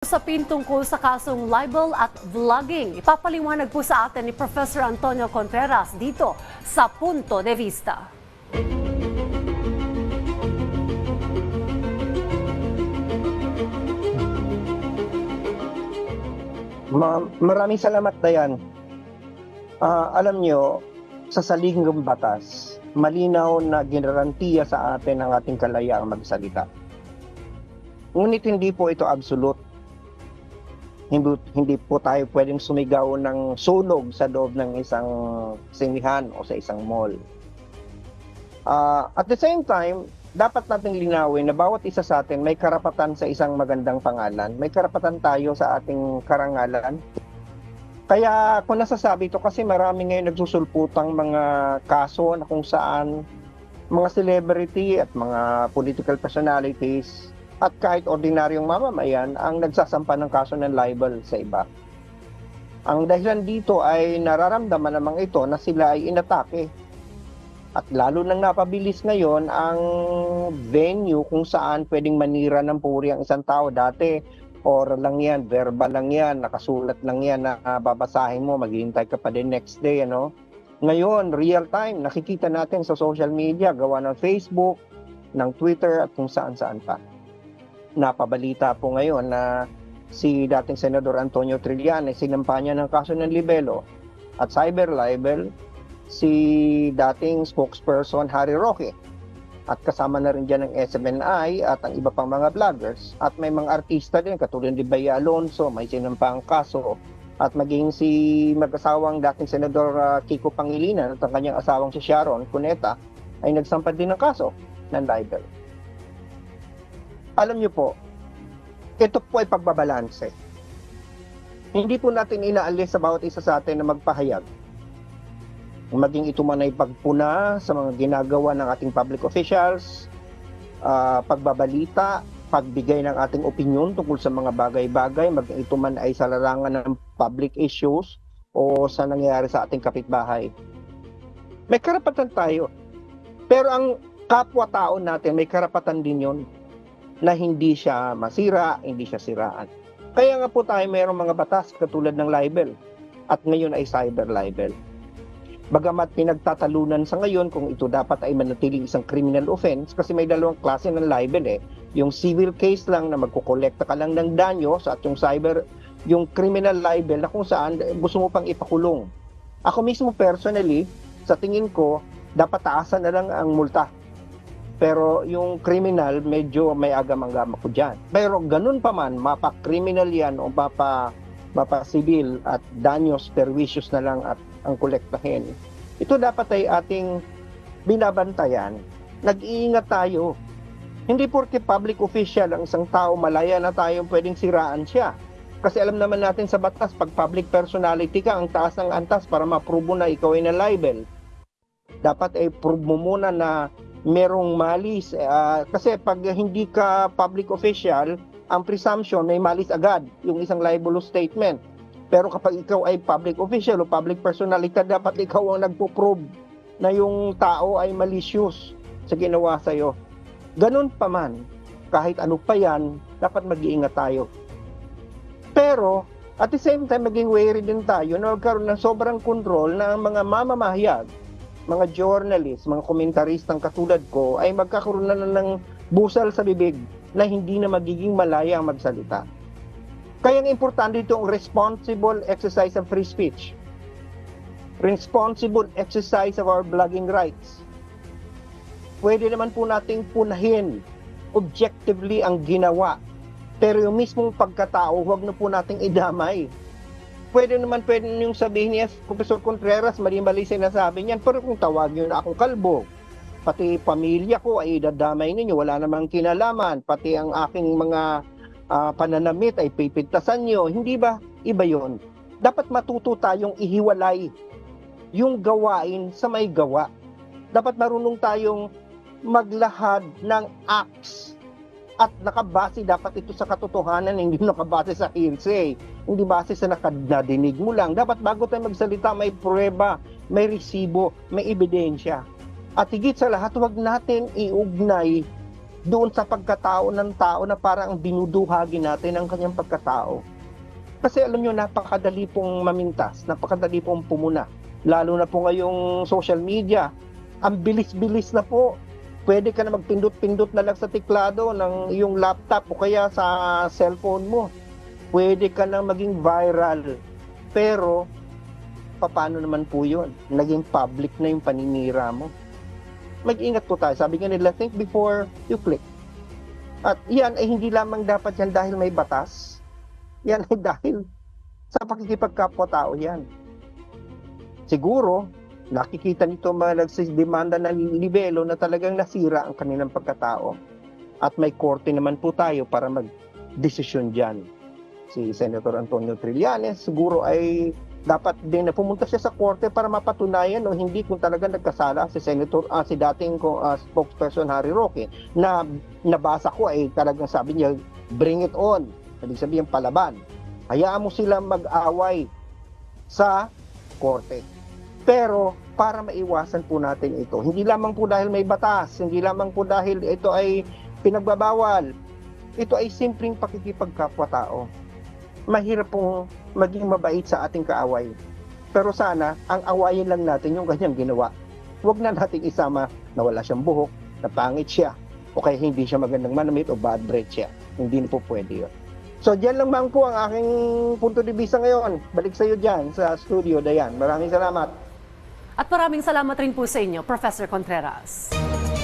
Usapin tungkol sa kasong libel at vlogging. Ipapaliwanag po sa atin ni Professor Antonio Contreras dito sa Punto de Vista. Ma- maraming salamat, Dayan. Ah, alam nyo, sa saligang batas, malinaw na ginarantiya sa atin ang ating kalayaang magsalita. Ngunit hindi po ito absolute. Hindi, hindi po tayo pwedeng sumigaw ng sunog sa loob ng isang sinihan o sa isang mall. Ah, at the same time, dapat nating linawin na bawat isa sa atin may karapatan sa isang magandang pangalan. May karapatan tayo sa ating karangalan. Kaya kung nasasabi ito kasi marami ngayon nagsusulputang mga kaso na kung saan mga celebrity at mga political personalities at kahit ordinaryong mamamayan ang nagsasampa ng kaso ng libel sa iba. Ang dahilan dito ay nararamdaman namang ito na sila ay inatake at lalo nang napabilis ngayon ang venue kung saan pwedeng manira ng puri ang isang tao. Dati, oral lang yan, verbal lang yan, nakasulat lang yan na ah, babasahin mo, maghihintay ka pa din next day, ano? Ngayon, real time, nakikita natin sa social media, gawa ng Facebook, ng Twitter, at kung saan-saan pa. Napabalita po ngayon na si dating Senador Antonio Trillanes, sinampa niya ng kaso ng libelo at cyber libel si dating spokesperson Harry Roque. At kasama na rin dyan ng SMNI at ang iba pang mga vloggers. At may mga artista din, katulad ni Baya Alonso, may sinampang kaso. At maging si mag-asawang dating Senador ah, Kiko Pangilinan at ang kanyang asawang si Sharon Cuneta ay nagsampad din ng kaso ng libel. Alam niyo po, ito po ay pagbabalanse. Hindi po natin inaalis sa bawat isa sa atin na magpahayag maging ito man ay pagpuna sa mga ginagawa ng ating public officials, ah, pagbabalita, pagbigay ng ating opinion tungkol sa mga bagay-bagay, maging ito man ay sa larangan ng public issues o sa nangyayari sa ating kapitbahay. May karapatan tayo. Pero ang kapwa-tao natin, may karapatan din yon na hindi siya masira, hindi siya siraan. Kaya nga po tayo mayroong mga batas katulad ng libel at ngayon ay cyber libel. Bagamat pinagtatalunan sa ngayon kung ito dapat ay manatiling isang criminal offense kasi may dalawang klase ng libel eh. Yung civil case lang na magkukolekta ka lang ng danyo sa at yung cyber, yung criminal libel na kung saan eh, gusto mo pang ipakulong. Ako mismo personally, sa tingin ko, dapat taasan na lang ang multa. Pero yung criminal, medyo may agam-agam ako dyan. Pero ganun pa man, mapa-criminal yan o mapa, mapa-civil at danyos perwicious na lang at ang kolektahin. Ito dapat ay ating binabantayan. Nag-iingat tayo. Hindi porke public official ang isang tao, malaya na tayong pwedeng siraan siya. Kasi alam naman natin sa batas, pag public personality ka, ang taas ng antas para ma-prove mo na ikaw ay na libel. Dapat ay prove mo muna na merong malis. Ah, kasi pag hindi ka public official, ang presumption may malis agad, yung isang libelous statement. Pero kapag ikaw ay public official o public personality, dapat ikaw ang nagpo-prove na yung tao ay malicious sa ginawa sa'yo. Ganun pa man, kahit ano pa yan, dapat mag-iingat tayo. Pero, at the same time, maging wary din tayo na magkaroon ng sobrang control na ang mga mamamahayag, mga journalist, mga komentaristang katulad ko, ay magkakaroon na ng busal sa bibig na hindi na magiging malaya ang magsalita. Kaya ang importante dito ang responsible exercise of free speech. Responsible exercise of our blogging rights. Pwede naman po nating punahin objectively ang ginawa. Pero yung mismong pagkatao, huwag na po nating idamay. Pwede naman, pwede yung sabihin niya, Professor Contreras, mali-mali sinasabi niyan. Pero kung tawag niyo na akong kalbo, pati pamilya ko ay idadamay ninyo, wala namang kinalaman, pati ang aking mga ah, pananamit ay pipintasan nyo. Hindi ba iba yon? Dapat matuto tayong ihiwalay yung gawain sa may gawa. Dapat marunong tayong maglahad ng acts at nakabase dapat ito sa katotohanan, hindi nakabase sa hearsay, hindi base sa nakadinig mo lang. Dapat bago tayo magsalita, may prueba, may resibo, may ebidensya. At higit sa lahat, huwag natin iugnay doon sa pagkatao ng tao na parang dinuduhagi natin ang kanyang pagkatao. Kasi alam nyo, napakadali pong mamintas, napakadali pong pumuna. Lalo na po ngayong social media, ang bilis-bilis na po. Pwede ka na magpindot-pindot na lang sa tiklado ng iyong laptop o kaya sa cellphone mo. Pwede ka na maging viral. Pero, paano naman po yun? Naging public na yung paninira mo. Mag-ingat po tayo. Sabi nga nila, think before you click. At yan ay hindi lamang dapat yan dahil may batas. Yan ay dahil sa pakikipagkapwa-tao yan. Siguro, nakikita nito mga nagsidemanda ng libelo na talagang nasira ang kanilang pagkatao. At may korte naman po tayo para mag-desisyon dyan. Si Senator Antonio Trillanes siguro ay dapat din na pumunta siya sa korte para mapatunayan o hindi kung talaga nagkasala si Senator ah, si dating ko ah, spokesperson Harry Roque na nabasa ko ay talagang sabi niya bring it on ibig sabihin palaban hayaan mo sila mag-away sa korte pero para maiwasan po natin ito hindi lamang po dahil may batas hindi lamang po dahil ito ay pinagbabawal ito ay simpleng pakikipagkapwa-tao mahirap pong maging mabait sa ating kaaway. Pero sana, ang awayin lang natin yung kanyang ginawa. Huwag na nating isama na wala siyang buhok, na pangit siya, o kaya hindi siya magandang manamit o bad breath siya. Hindi na po pwede yun. So, dyan lang bang po ang aking punto de vista ngayon. Balik sa iyo dyan sa studio, Dayan. Maraming salamat. At maraming salamat rin po sa inyo, Professor Contreras.